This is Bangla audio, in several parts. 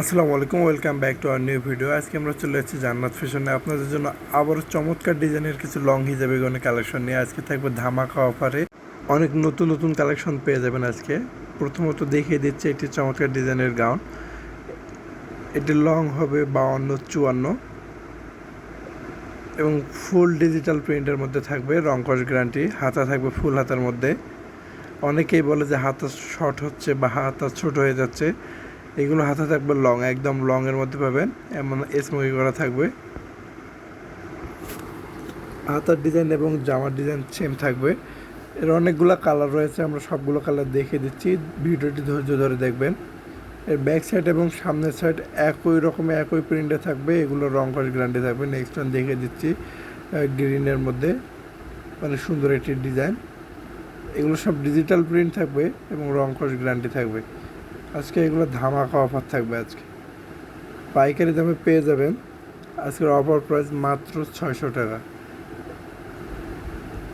আসসালামু আলাইকুম, welcome back to our new video. আজকে আমরা চলে এসেছি জান্নাত ফ্যাশনে আপনাদের জন্য আবারও চমৎকার ডিজাইনের কিছু লং হিজাবে গনে কালেকশন নিয়ে। আজকে থাকবে ধামাকা অফারে। অনেক নতুন নতুন কালেকশন পেয়ে যাবেন আজকে। প্রথমত দেখিয়ে দিচ্ছে একটি চমৎকার ডিজাইনের গাউন। এটি লং হবে বাউন্ন, চুয়ান্ন। এবং ফুল ডিজিটাল প্রিন্টের মধ্যে থাকবে রংকশ গ্যারান্টি। হাতা থাকবে ফুল হাতার মধ্যে। অনেকেই বলে যে হাতা শর্ট হচ্ছে বা হাতা ছোট হয়ে যাচ্ছে। এগুলো হাতে থাকবে লং, একদম লং এর মধ্যে পাবেন, এমন স্মোকি করা থাকবে। হাতার ডিজাইন এবং জামার ডিজাইন সেম থাকবে। এর অনেকগুলো কালার রয়েছে, আমরা সবগুলো কালার দেখে দিচ্ছি, ভিডিওটি ধৈর্য ধরে দেখবেন। এর ব্যাক সাইড এবং সামনের সাইড একই রকমের একই প্রিন্টে থাকবে, এগুলো রং কস গ্যারান্টি থাকবে। নেক্সট ওয়ান দেখে দিচ্ছি গ্রিনের মধ্যে মানে সুন্দর একটি ডিজাইন এগুলো সব ডিজিটাল প্রিন্ট থাকবে এবং রং কস গ্যারান্টি থাকবে। আজকে এগুলো ধামাকা অফার থাকবে আজকে। পাইকারি দামে পেয়ে যাবেন। আজকের অফার প্রাইস মাত্র ছয়শো টাকা।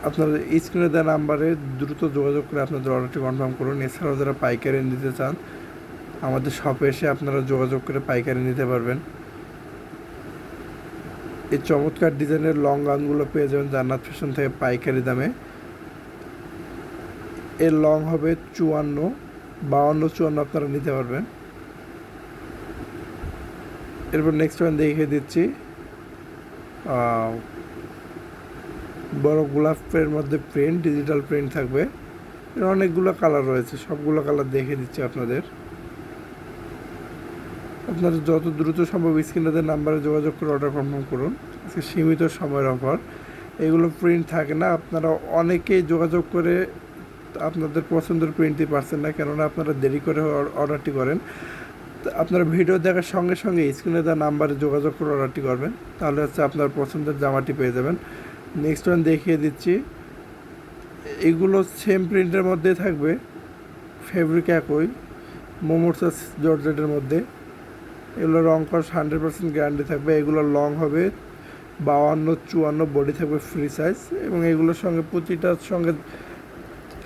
আপনাদের স্ক্রিনে দেওয়া নাম্বারে দ্রুত যোগাযোগ করে আপনাদের অর্ডারটি কনফার্ম করুন। এছাড়াও যারা পাইকারি নিতে চান, আমাদের শপে এসে আপনারা যোগাযোগ করে পাইকারি নিতে পারবেন। এই চমৎকার ডিজাইনের লং গানগুলো পেয়ে যাবেন জান্নাত ফ্যাশন থেকে পাইকারি দামে। এর লং হবে চুয়ান্ন বাউন্ন চুয়ান্ন আপনারা নিতে পারবেন। এরপর নেক্সট ওয়ান দেখিয়ে দিচ্ছি। বড় গোলাপের মধ্যে প্রিন্ট ডিজিটাল প্রিন্ট থাকবে। এর অনেকগুলো কালার রয়েছে, সবগুলো কালার দেখে দিচ্ছি আপনাদের। আপনারা যত দ্রুত সম্ভব স্ক্রিনাদের নাম্বারে যোগাযোগ করে অর্ডার কনফার্ম করুন। সীমিত সময়ের অফার এগুলো প্রিন্ট থাকে না, আপনারা অনেকেই যোগাযোগ করে আপনাদের পছন্দের প্রিন্টই পারছেন না, কেননা আপনারা দেরি করে অর্ডারটি করেন। আপনারা ভিডিও দেখার সঙ্গে সঙ্গে স্ক্রিনে দেওয়া নাম্বারে যোগাযোগ করে অর্ডারটি করবেন। তাহলে হচ্ছে আপনার পছন্দের জামাটি পেয়ে যাবেন। নেক্সট ওয়ান দেখিয়ে দিচ্ছি। এগুলো সেম প্রিন্টের মধ্যে থাকবে। ফেব্রিক একই। মোমোসাস জর্জেটের মধ্যে। এগুলো রং কস হান্ড্রেড পার্সেন্ট গ্যারান্টি থাকবে। এগুলো লং হবে। বাউান্ন, চুয়ান্ন বডি থাকবে ফ্রি সাইজ এবং এগুলোর সঙ্গে প্রতিটার সঙ্গে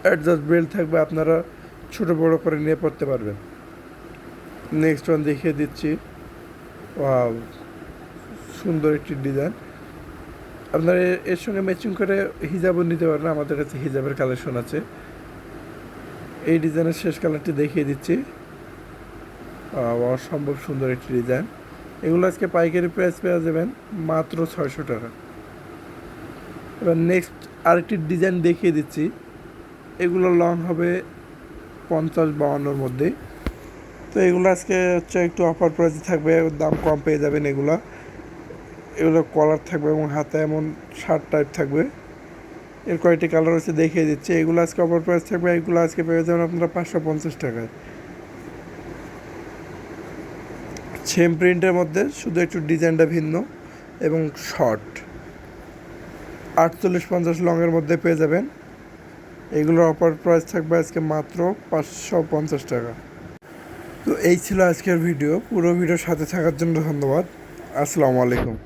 অ্যাডজাস্ট বেল্ট থাকবে, আপনারা ছোট বড় করে নিয়ে পড়তে পারবেন। নেক্সট ওয়ান দেখিয়ে দিচ্ছি। সুন্দর একটি ডিজাইন আপনারা এর সঙ্গে ম্যাচিং করে হিজাবও নিতে পারেন আমাদের কাছে হিজাবের কালেকশন আছে। এই ডিজাইনের শেষ কালারটি দেখিয়ে দিচ্ছি। অসম্ভব সুন্দর একটি ডিজাইন এগুলো আজকে পাইকারি প্রাইস পেয়ে যাবেন মাত্র ছয়শো টাকা। এবার নেক্সট আরেকটি ডিজাইন দেখিয়ে দিচ্ছি। এগুলো লং হবে পঞ্চাশ বাউন্নর মধ্যে তো এগুলো আজকে হচ্ছে একটু অফার প্রাইসে থাকবে, দাম কম পেয়ে যাবেন এগুলো। এগুলো কলার থাকবে এবং হাতে এমন শার্ট টাইপ থাকবে। এর কয়েকটি কালার হচ্ছে দেখিয়ে দিচ্ছে। এগুলো আজকে অফার প্রাইস থাকবে, এগুলো আজকে পেয়ে যাবেন আপনারা পাঁচশো পঞ্চাশ টাকায়। সেম প্রিন্টের মধ্যে শুধু একটু ডিজাইনটা ভিন্ন এবং শর্ট আটচল্লিশ পঞ্চাশ লংয়ের মধ্যে পেয়ে যাবেন। এগুলোর অফার প্রাইস থাকবে আজকে মাত্র পাঁচশো পঞ্চাশ টাকা। তো এই ছিল আজকের ভিডিও পুরো ভিডিওর সাথে থাকার জন্য ধন্যবাদ। আসসালামু আলাইকুম।